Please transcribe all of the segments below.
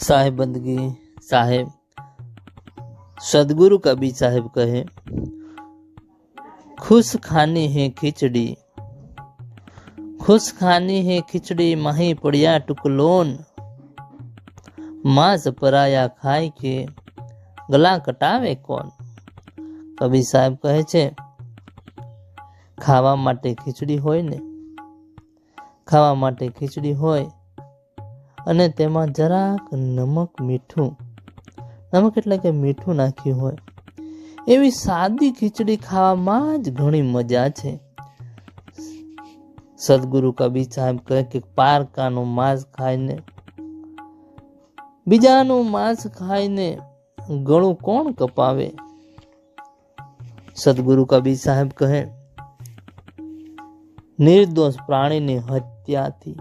साहेब बंदगी साहेब सदगुरु कबीर साहेब कहे खुश खानी है खिचड़ी खुश खानी है खिचड़ी माही पड़िया टुकलोन માંસ પરાયા ખાય કે ગલા કટાવે કોણ કબીર સાહેબ કહે છે ખાવા માટે ખીચડી હોય ને ખાવા માટે ખીચડી હોય અને તેમાં જરાક નમક, મીઠું. નમક એટલે કે મીઠું નાખ્યું હોય. એવી સાદી ખીચડી ખાવામાં જ ઘણી મજા છે. સદગુરુ કબીર સાહેબ કહે કે પારકાનું માંસ ખાઈને, બીજાનું માંસ ખાઈને ગળું કોણ કપાવે? સદગુરુ કબીર સાહેબ કહે, નિર્દોષ પ્રાણીની હત્યાથી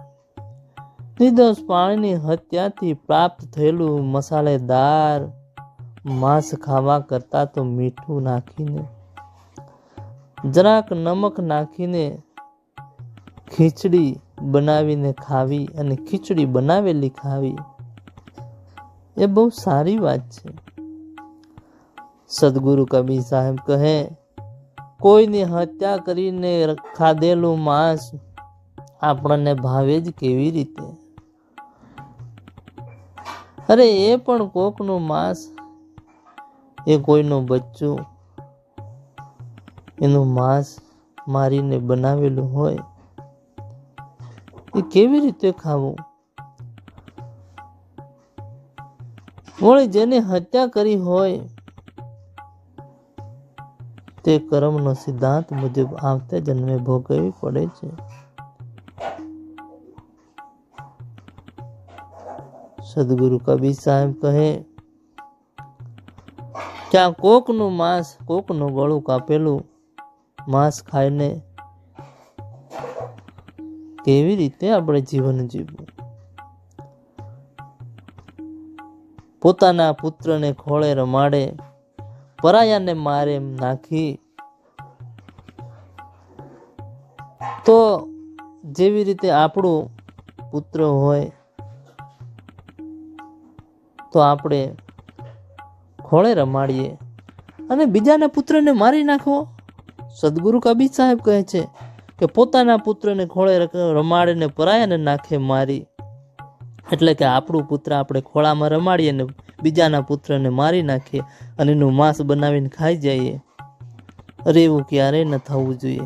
નિર્દોષ પ્રાણીની હત્યાથી પ્રાપ્ત થયેલું મસાલેદાર માંસ ખાવા કરતા તો મીઠું નાખીને, જરાક નમક નાખીને ખીચડી બનાવીને ખાવી અને ખીચડી બનાવેલી ખાવી, એ બહુ સારી વાત છે. સદગુરુ કબીર સાહેબ કહે, કોઈની હત્યા કરીને ખાધેલું માંસ આપણને ભાવે જ કેવી રીતે? અરે એ પણ કોકનું માંસ. એ કોઈનું બચ્ચું. એનું માંસ મારીને બનાવેલું હોય. એ કેવી રીતે ખાવું? વળી જેને હત્યા કરી હોય, તે કર્મનો સિદ્ધાંત મુજબ આવતા જન્મે ભોગવવી પડે છે. સદગુરુ કબીર સાહેબ કહે, ત્યાં કોકનું માંસ, કોકનું ગળું કાપેલું, માંસ ખાઈને કેવી રીતે આપણે જીવન જીવવું? પોતાના પુત્રને ખોળે રમાડે, પરાયાને મારે નાખી. તો જેવી રીતે આપણું પુત્ર હોય તો આપણે ખોળે રમાડીએ. અને બીજાના પુત્રને મારી નાખવો સદગુરુ કબીર સાહેબ કહે છે કે પોતાના પુત્રને ખોળે રમાડીને પરાયાને નાખે મારી. એટલે કે આપણું પુત્ર આપણે ખોળામાં રમાડીએ ને બીજાના પુત્રને મારી નાખીએ અને એનું માંસ બનાવીને ખાઈ જઈએ. અરે એવું ક્યારેય ન થવું જોઈએ.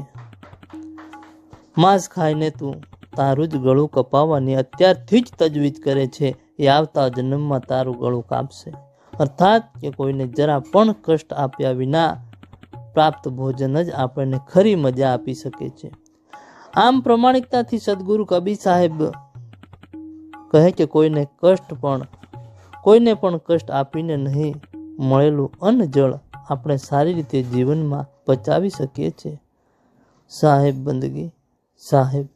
માંસ ખાઈને તું તારું જ ગળું કપાવવાની અત્યારથી જ તજવીજ કરે છે. એ આવતા જન્મમાં તારું ગળું કાપશે. અર્થાત કે કોઈને જરા પણ કષ્ટ આપ્યા વિના પ્રાપ્ત ભોજન જ આપણને ખરી મજા આપી શકે છે. આમ પ્રમાણિકતાથી સદગુરુ કબીર સાહેબ કહે કે કોઈને કષ્ટ પણ, કોઈને પણ કષ્ટ આપીને નહીં, મળેલું અન્ન જળ આપણે સારી રીતે જીવનમાં પચાવી શકીએ છીએ. સાહેબ બંદગી, સાહેબ